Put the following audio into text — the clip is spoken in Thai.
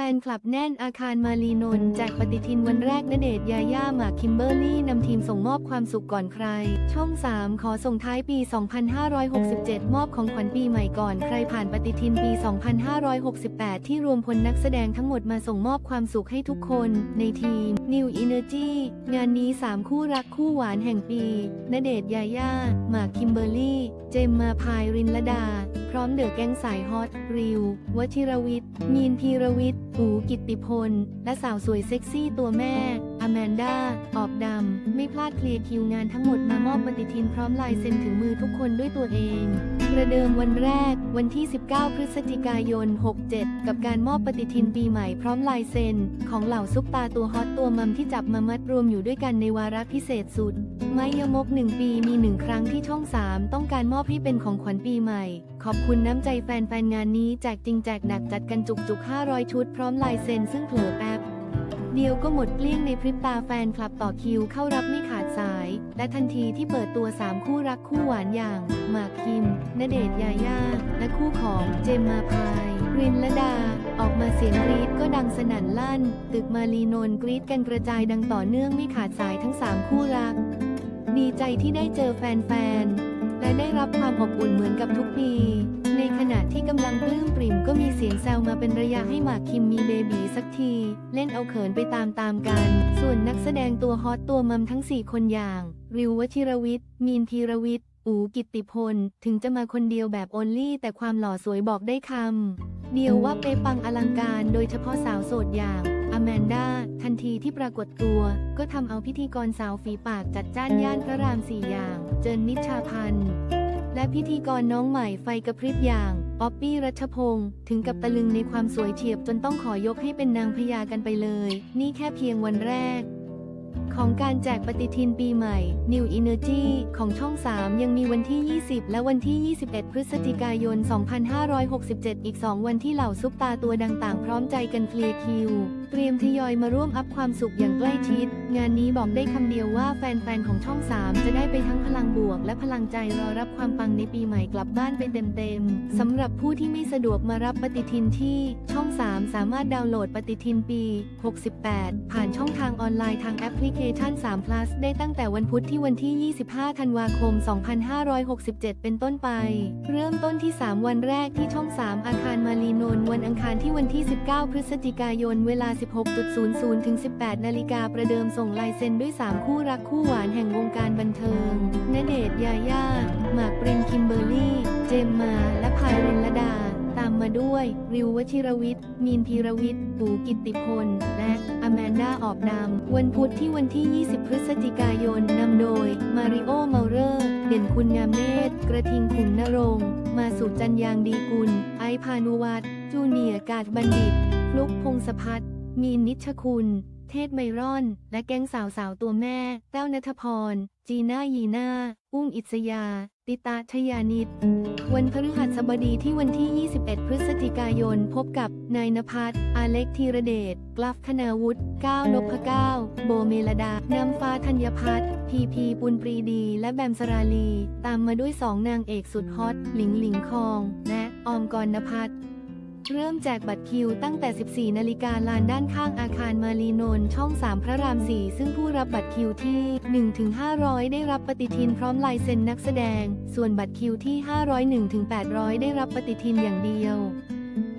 แฟนคลับแน่นอาคารมารีนนท์แจกปฏิทินวันแรกณเดชยาย่าหมากคิมเบอร์รี่นำทีมส่งมอบความสุขก่อนใคร ช่อง 3 ขอส่งท้ายปี 2567 มอบของขวัญปีใหม่ก่อนใครผ่านปฏิทินปี 2568 ที่รวมพลนักแสดงทั้งหมดมาส่งมอบความสุขให้ทุกคน ในทีม New Energy งานนี้ 3 คู่รักคู่หวานแห่งปีณเดชยาย่าหมากคิมเบอร์รี่ เจมมาพายรินลดา พร้อมเดอะแก๊งสายฮอต ริว วชิรวิทย์มีนพีรวิทย์อูกิตติพล และสาวสวยเซ็กซี่ตัวแม่ อแมนดา ออบดำ ไม่พลาดเคลียร์คิวงานทั้งหมดมามอบปฏิทินพร้อมลายเซ็นถึงมือทุกคนด้วยตัวเอง ประเดิมวันแรก วันที่ 19 พฤศจิกายน 67 กับการมอบปฏิทินปีใหม่พร้อมลายเซ็น ของเหล่าซุปตาตัวฮอตตัวมัมที่จับมามัดรวมอยู่ด้วยกันในวาระพิเศษสุด ไม้ยมกหนึ่งปีมีหนึ่งครั้งที่ช่อง 3 ต้องการมอบให้เป็นของขวัญปีใหม่ ขอบคุณน้ำใจแฟนๆงานนี้แจกจริงแจกหนักจัดกันจุกๆ 500 ชุดพร้อมลายเซ็นซึ่งเผลอแป๊บ เดียวก็หมดเกลี้ยงในพริบตาแฟนคลับต่อคิวเข้ารับไม่ขาดสาย และทันทีที่เปิดตัว 3 คู่รักคู่หวานอย่างหมากคิมณเดชยาย่า และคู่ของเจมมาพาย รินละดา ออกมาเสียงกรีดก็ดังสนั่นลั่น ตึกมารีนนกรีดกันกระจายดังต่อเนื่องไม่ขาดสายทั้ง 3 คู่รัก ดีใจที่ได้เจอแฟนๆและได้รับความอบอุ่นเหมือนกับทุกปี ในขณะที่กำลังปลื้มปริ่มก็มีเสียงแซวมาเป็นระยะให้หมากคิมมีเบบีสักที เล่นเอาเขินไปตามๆกัน ส่วนนักแสดงตัวฮอตตัวมัมทั้ง 4 คนอย่าง ริววชิรวิทย์ มีนพีรวิทย์ อูกิติพล ถึงจะมาคนเดียวแบบโอนลี่ แต่ความหล่อสวยบอกได้คำเดียวว่าเป๊ะปังอลังการโดยเฉพาะสาวโสดอย่างอแมนดาทันทีที่ปรากฏตัว ก็ทำเอาพิธีกรสาวฝีปากจัดจ้านย่านพระรามสี่อย่าง เจินนิชชาพันธ์ และพิธีกรน้องใหม่ไฟกระพริบอย่างป๊อปปี้รัชพงศ์ถึงกับตะลึงในความสวยเฉียบจนต้องขอยกให้เป็นนางพญากันไปเลย นี่แค่เพียงวันแรกของการแจกปฏิทินปีใหม่ New Energy ของช่อง 3 ยังมีวันที่ 20 และวันที่ 21 พฤศจิกายน 2567 อีก 2 วันที่เหล่าซุปตาตัวดังต่างพร้อมใจกันเคลียร์คิว เตรียมทยอยมาร่วมอัพความสุขอย่างใกล้ชิด งานนี้บอกได้คำเดียวว่าแฟนๆ ของช่อง 3 จะได้ไปทั้งพลังบวก และพลังใจรอรับความปังในปีใหม่กลับบ้านไปเต็มๆสำหรับผู้ที่ไม่สะดวกมารับปฏิทินที่ช่อง 3 สามารถดาวน์โหลดปฏิทินปี 68 ผ่านช่องทางออนไลน์ทางแอปพลิเคชัน3 plus ได้ตั้งแต่วันพุธที่วันที่ 25 ธันวาคม 2567 เป็นต้นไป เริ่มต้นที่ 3 วันแรกที่ช่อง 3 อาคารมารีนนวันอังคารที่วันที่ 19 พฤศจิกายน เวลา 16.00 ถึง 18 นาฬิกาประเดิมส่งลายเซ็นด้วย 3 คู่รักคู่หวานแห่งวงการบันเทิงณเดชน์ยาย่าหมากปรินคิมเบอร์รี่ มาด้วย ริววชิรวิทย์ มีนพีรวิทย์ ปูกิตติพล และอแมนดาออบดำ วันพุธที่วันที่ 20 พฤศจิกายน นำโดย มาริโอเมาเรอร์ เด่นคุณงามเนตร กระทิงขุนนรง มาสุจันยางดีกุล ไอพานุวัตรจูเนียกาดบัณฑิตฟลุกพงศพัฒน์ มีนนิชคุณ เทศไมร่อน และแก๊งสาวสาวๆตัวแม่ แต้วนัทพร จีน่ายีน่า อุ้มอิสยา ติตาชยานิต วันพฤหัสบดีที่วันที่ 21 พฤศจิกายน พบกับ นายนภัสอาเล็กธีรเดช กลัฟคณาวุฒิก้าวนพเก้า โบเมลดา น้ำฟ้าธัญพัฒน์พีพีปุณปรีดี และแบมสราลี ตามมาด้วยสองนางเอกสุดฮอต หลิงหลิงคอง และออมกรณพัฒน์ เริ่มแจกบัตรคิวตั้งแต่ 14 นาฬิกาลานด้านข้างอาคารมารีนนท์ช่อง 3 พระราม 4 ซึ่งผู้รับบัตรคิวที่ 1-500 ได้รับปฏิทินพร้อมลายเซ็นนักแสดง ส่วนบัตรคิวที่ 501-800 ได้รับปฏิทินอย่างเดียว